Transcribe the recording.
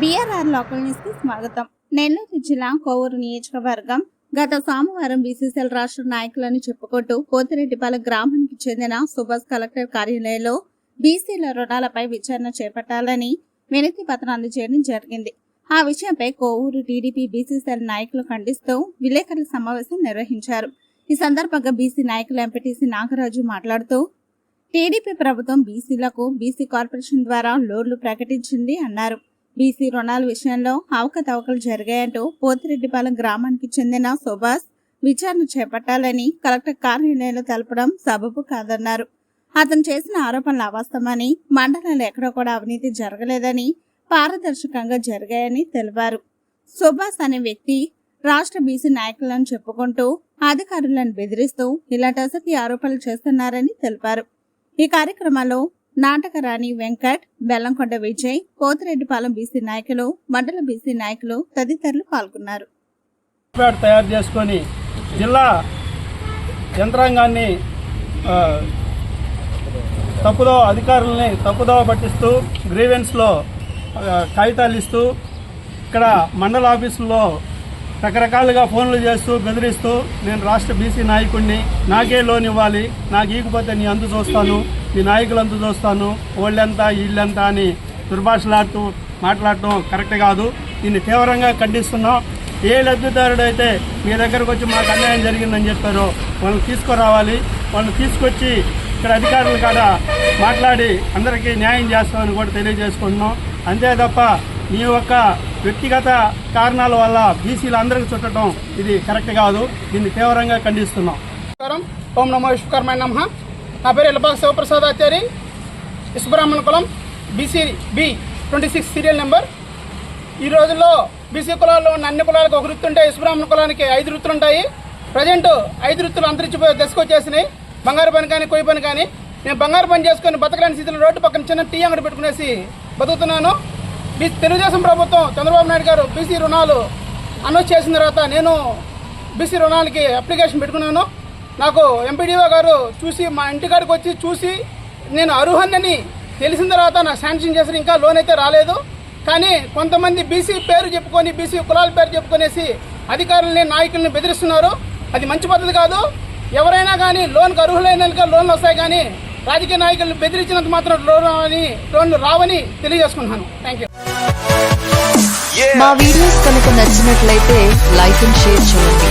BRR local న్యూస్కి స్వాగతం. నెల్లూరు జిల్లా కోవూరు నియోజకవర్గం గత సోమవారం బీసీసీఎల్ రాష్ట్ర నాయకులని చెప్పుకుంటూ పోతిరెడ్డిపాలెం గ్రామానికి చెందిన సుభాష్ కలెక్టర్ కార్యాలయంలో బీసీల రుణాలపై విచారణ చేపట్టాలని వినతి పత్రం అందజేయడం జరిగింది. ఆ విషయంపై కోవూరు టీడీపీ బీసీసీఎల్ నాయకులు ఖండిస్తూ విలేకరుల సమావేశం నిర్వహించారు. ఈ సందర్భంగా బీసీ నాయకులు ఎంపీటీసీ నాగరాజు మాట్లాడుతూ టీడీపీ ప్రభుత్వం బీసీలకు బీసీ కార్పొరేషన్ ద్వారా లోన్లు ప్రకటించింది అన్నారు. బీసీ రుణాల విషయంలో అవకతవకలు జరిగాయంటూ పోతిరెడ్డిపాలెం గ్రామానికి చెందిన సుభాష్ విచారణ చేపట్టాలని కలెక్టర్ కార్యాలయంలో తెలపడం సబబు కాదన్నారు. అతను చేసిన ఆరోపణలు అవాస్తవమని మండలంలో ఎక్కడో కూడా అవినీతి జరగలేదని పారదర్శకంగా జరిగాయని తెలిపారు. సుభాష్ అనే వ్యక్తి రాష్ట్ర బీసీ నాయకులను చెప్పుకుంటూ అధికారులను బెదిరిస్తూ ఇలాంటి అసత్య ఆరోపణలు చేస్తున్నారని తెలిపారు. ఈ కార్యక్రమంలో నాటకరాణి వెంకట్ బెల్లంకొండ విజయ్ పోతిరెడ్డిపాలెం బీసీ నాయకులు మండల బీసీ నాయకులు తదితరులు పాల్గొన్నారు. తయారు చేసుకొని జిల్లా యంత్రాంగాన్ని తప్పుదో అధికారుల్ని తప్పుదోవ పట్టిస్తూ గ్రీవెన్స్లో కాగితాలు ఇస్తూ ఇక్కడ మండల ఆఫీసుల్లో రకరకాలుగా ఫోన్లు చేస్తూ బెదిరిస్తూ నేను రాష్ట్ర బీసీ నాయకుడిని నాకే లోన్ ఇవ్వాలి నాకు ఈకపోతే నీ అందు చూస్తాను మీ నాయకులు అంతు చూస్తాను వాళ్ళెంత వీళ్ళంతా అని దుర్భాషలాడుతూ మాట్లాడటం కరెక్ట్ కాదు. దీన్ని తీవ్రంగా ఖండిస్తున్నాం. ఏ లబ్ధిదారుడు అయితే మీ దగ్గరకు వచ్చి మాకు అన్యాయం జరిగిందని చెప్పారో వాళ్ళని తీసుకురావాలి. వాళ్ళని తీసుకొచ్చి ఇక్కడ అధికారులు కాడ మాట్లాడి అందరికీ న్యాయం చేస్తామని కూడా తెలియజేసుకుంటున్నాం. అంతే తప్ప మీ యొక్క వ్యక్తిగత కారణాల వల్ల బీసీలు అందరికీ చుట్టడం ఇది కరెక్ట్ కాదు. దీన్ని తీవ్రంగా ఖండిస్తున్నాం. ఓం నమో విశ్వకర్మ నమ. నా పేరు ఎల్లబాగ్ శివప్రసాద్ ఆచారి విశ్వబ్రాహ్మణ కులం BC B twenty six serial number ఈ రోజుల్లో బీసీ కులాల్లో ఉన్న అన్ని కులాలకు ఒక వృత్తి ఉంటే విశ్వబ్రాహ్మణ కులానికి ఐదు వృత్తులు ఉంటాయి. ప్రజెంట్ ఐదు వృత్తులు అంతరించిపోయే దశకు వచ్చేసినాయి. బంగారు పని కానీ కొయ్యి పని కానీ. నేను బంగారు పని చేసుకొని బతకలేని స్థితిలో రోడ్డు పక్కన చిన్న టీ అంగడి పెట్టుకునేసి బతుకుతున్నాను. బీ తెలుగుదేశం ప్రభుత్వం చంద్రబాబు నాయుడు గారు బీసీ రుణాలు అనౌన్స్ చేసిన తర్వాత నేను బీసీ రుణాలకి అప్లికేషన్ పెట్టుకున్నాను. నాకు ఎంపీడీఓ గారు చూసి మా ఇంటికాడికి వచ్చి చూసి నేను అర్హున్నని తెలిసిన తర్వాత నాకు శాంక్షన్ చేసిన ఇంకా లోన్ అయితే రాలేదు. కానీ కొంతమంది బీసీ పేరు చెప్పుకొని బీసీ కులాల పేరు చెప్పుకొనేసి అధికారులని నాయకుల్ని బెదిరిస్తున్నారు. అది మంచి పద్ధతి కాదు. ఎవరైనా కానీ లోన్కి అర్హులైన లోన్లు వస్తాయి కానీ రాజకీయ నాయకులను బెదిరించినంత మాత్రం లోన్ రావని లోన్లు రావని తెలియజేసుకుంటున్నాను. థ్యాంక్ యూ మా వీడియోస్ కనుక నచ్చినట్లయితే లైక్ అండ్ షేర్ చేయండి.